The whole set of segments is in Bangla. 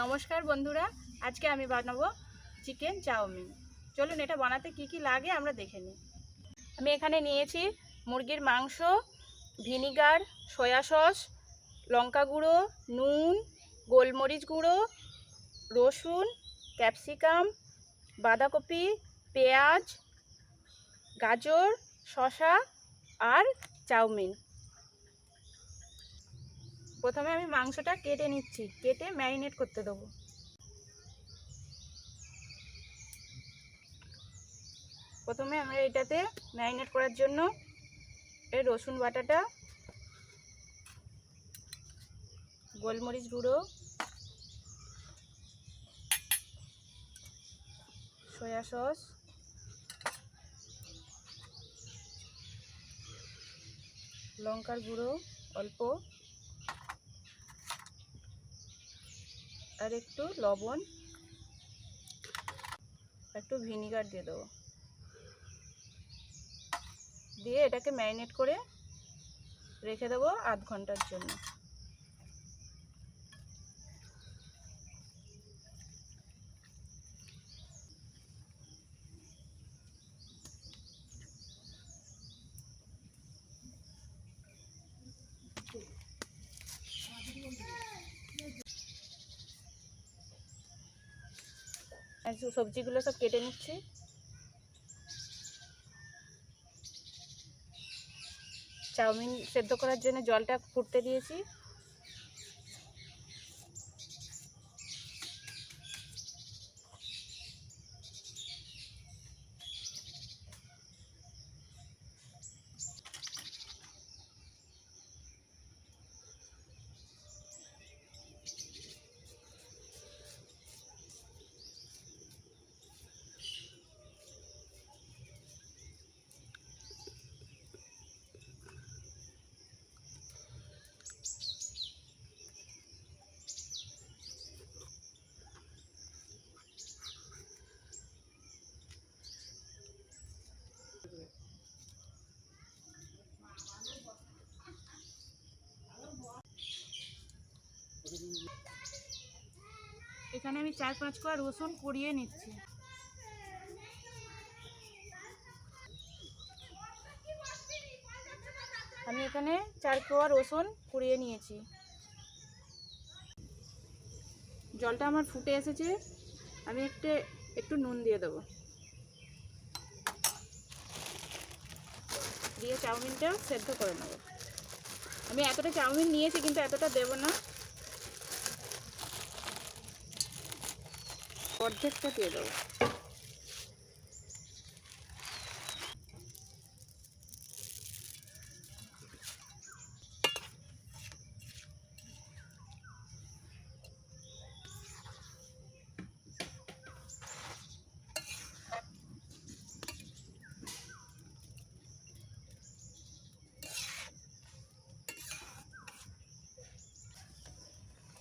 নমস্কার বন্ধুরা, আজকে আমি বানাবো চিকেন চাউমিন। চলুন এটা বানাতে কি কি লাগে আমরা দেখে নিই। আমি এখানে নিয়েছি মুরগির মাংস, ভিনিগার, সয়া সস, লঙ্কা গুঁড়ো, নুন, গোলমরিচ গুঁড়ো, রসুন, ক্যাপসিকাম, বাঁধাকপি, পেঁয়াজ, গাজর, শসা আর চাউমিন। প্রথমে আমি মাংসটা কেটে নিচ্ছি, কেটে ম্যারিনেট করতে দেবো। প্রথমে আমরা এটাতে ম্যারিনেট করার জন্য এই রসুন বাটাটা, গোলমরিচ গুঁড়ো, সয়া সস, লঙ্কার গুঁড়ো অল্প আর একটু লবণ, একটু ভিনিগার দিয়ে দেবো। দিয়ে এটাকে ম্যারিনেট করে রেখে দেবো আধ ঘণ্টার জন্য। সবজিগুলো সব কেটে নিচ্ছি। চাউমিন সেদ্ধ করার জন্য জলটা ফুটতে দিয়েছি। এখানে আমি চার পাঁচ কোয়া রসুন কুড়িয়ে নিচ্ছি। আমি এখানে চার কোয়া রসুন কুড়িয়ে নিয়েছি। জলটা আমার ফুটে এসেছে। আমি একটু একটু নুন দিয়ে দেবো। দিয়ে চাউমিনটা সেদ্ধ করে নেব। আমি এতটা চাউমিন নিয়েছি, কিন্তু এতটা দেবো না। অর্ধেকটা দিয়ে দেবো।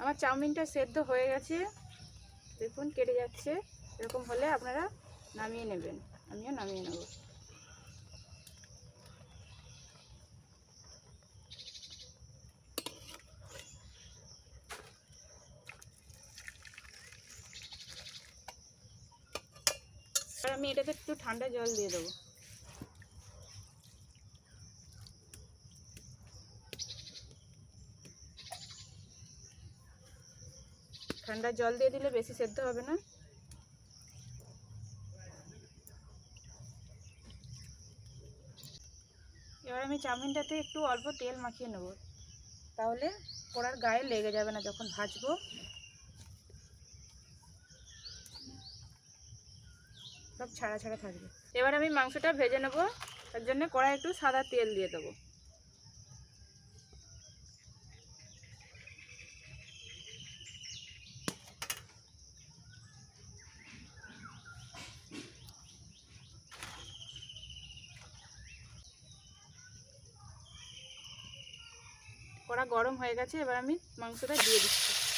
আমার চাউমিনটা সেদ্ধ হয়ে গেছে। দেখুন, কেটে যাচ্ছে। এরকম হলে আপনারা নামিয়ে নেবেন। আমিও নামিয়ে নেব। আর আমি এটাতে একটু ঠান্ডা জল দিয়ে দেবো। ঠান্ডা জল দিয়ে দিলে বেশি সেদ্ধ হবে না? এবার আমি চাউমিনটাতে একটু অল্প তেল মাখিয়ে নেব। তাহলে কড়ার গায়ে লেগে যাবে না যখন ভাজবো। সব ছাড়া ছাড়া থাকবে। এবার আমি মাংসটা ভেজে নেব। তার জন্য কড়াই একটু সাদা তেল দিয়ে দেবো কড়া গরম হয়ে গেছে এবার আমি মাংসটা দিয়ে দিচ্ছি।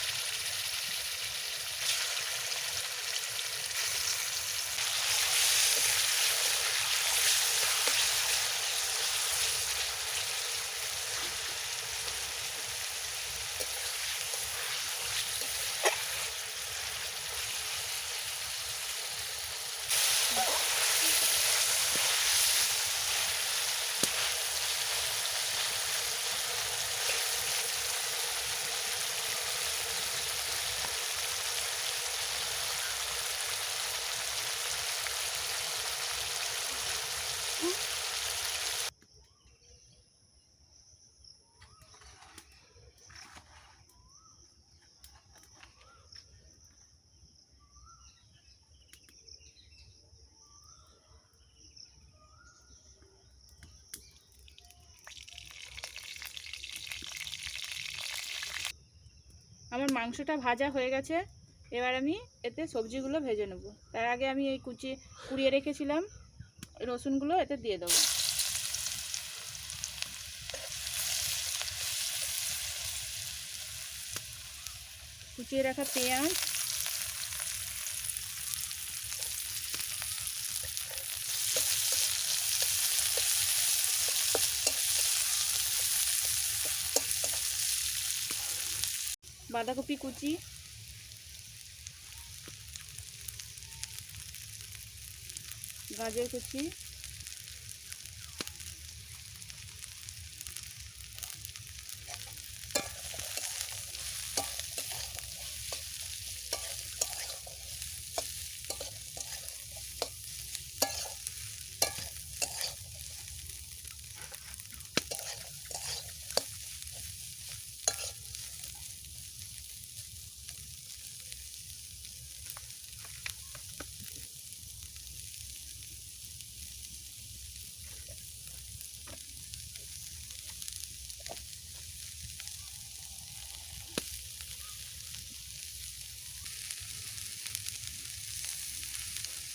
আমার মাংসটা ভাজা হয়ে গেছে, এবার আমি এতে সবজিগুলো ভেজে নেব। তার আগে আমি এই কুচি কুড়িয়ে রেখেছিলাম, রসুনগুলো এতে দিয়ে দেবো। কুচিয়ে রাখা পেঁয়াজ বাঁধাকপি কুচি। গাজর কুচি।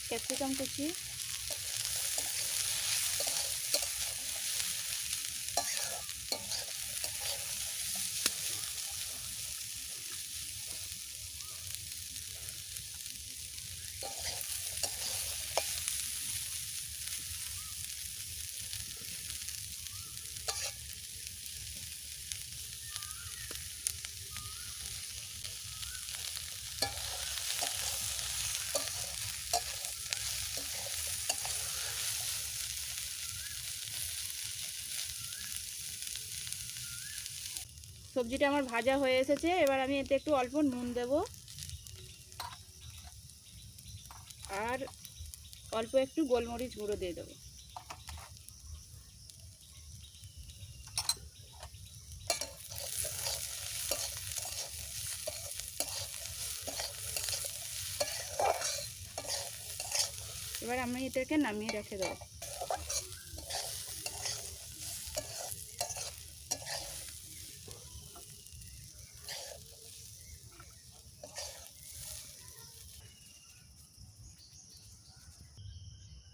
ক্যাপসিকাম কুচি সবজিটা আমার ভাজা হয়ে এসেছে, এবার আমি এতে একটু অল্প নুন দেব। আর অল্প একটু গোলমরিচ গুঁড়ো দিয়ে দেবো। এবার আমি এটাকে নামিয়ে রেখে দেবো।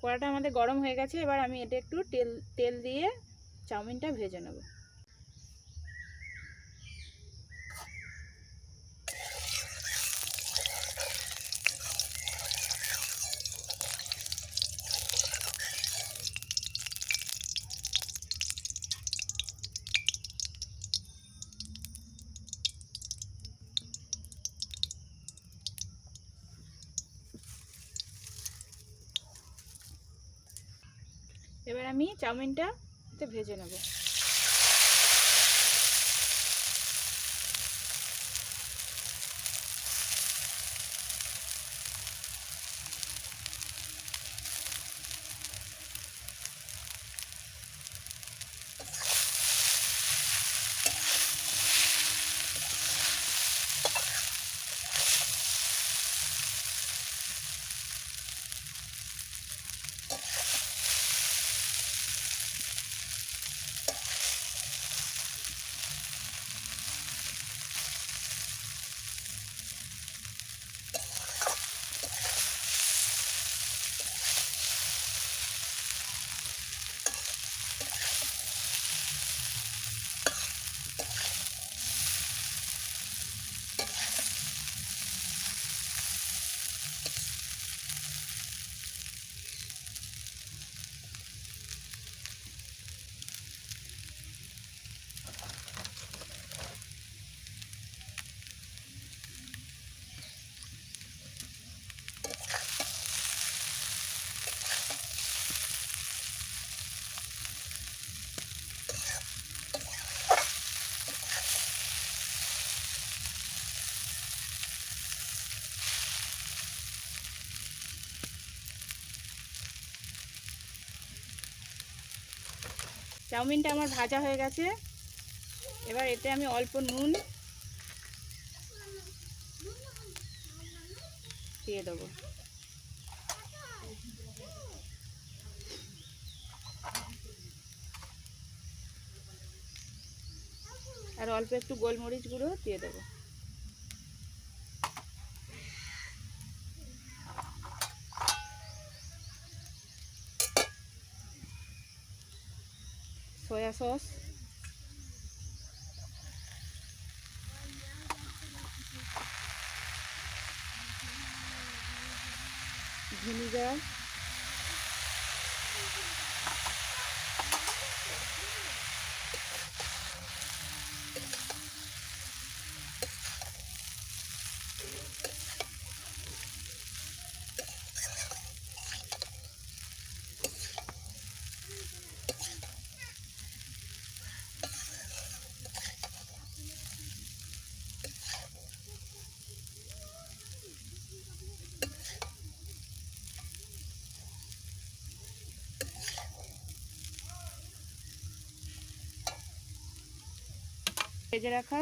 কড়াটা আমাদের গরম হয়ে গেছে, এবার আমি এটা একটু তেল তেল দিয়ে চাউমিনটা ভেজে নেব। আমি চাউমিনটা ভেজে নেব। চাউমিনটা আমার ভাজা হয়ে গেছে। এবার এতে আমি অল্প নুন দিয়ে দেবো। আর অল্প একটু গোলমরিচ গুঁড়ো দিয়ে দেবো। সয়া সস ভিনিগার ভেজে রাখা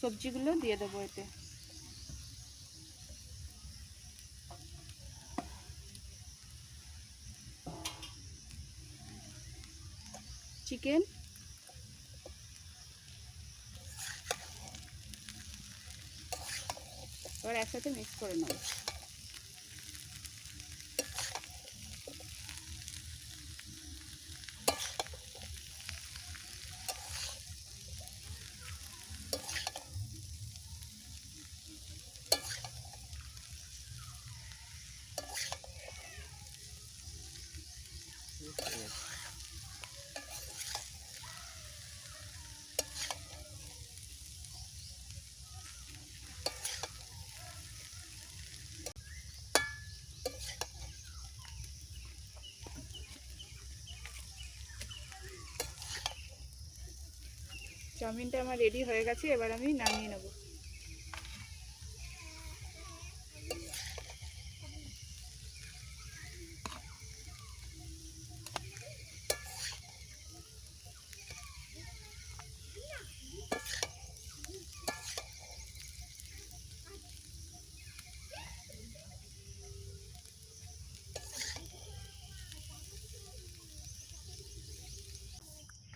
সবজিগুলো দিয়ে দেবো এতে। চিকেন। এবার একসাথে মিক্স করে নেব। চাউমিনটা আমার রেডি হয়ে গেছে এবার আমি নামিয়ে নেব।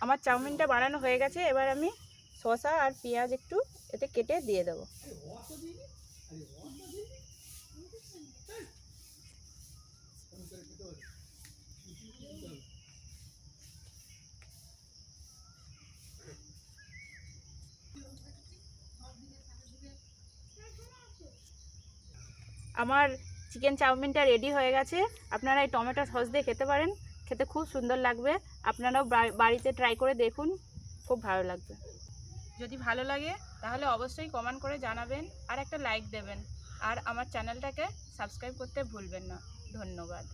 আমার চাউমিনটা বানানো হয়ে গেছে, এবার আমি শসা আর পেঁয়াজ একটু এতে কেটে দিয়ে দেবো। আমার চিকেন চাউমিনটা রেডি হয়ে গেছে। আপনারা এই টমেটো সস দিয়ে খেতে পারেন, খেতে খুব সুন্দর লাগবে। আপনারাও বাড়িতে ট্রাই করে দেখুন, খুব ভালো লাগবে। যদি ভালো লাগে, তাহলে অবশ্যই কমেন্ট করে জানাবেন আর একটা লাইক দেবেন। আর আমার চ্যানেলটাকে সাবস্ক্রাইব করতে ভুলবেন না। ধন্যবাদ।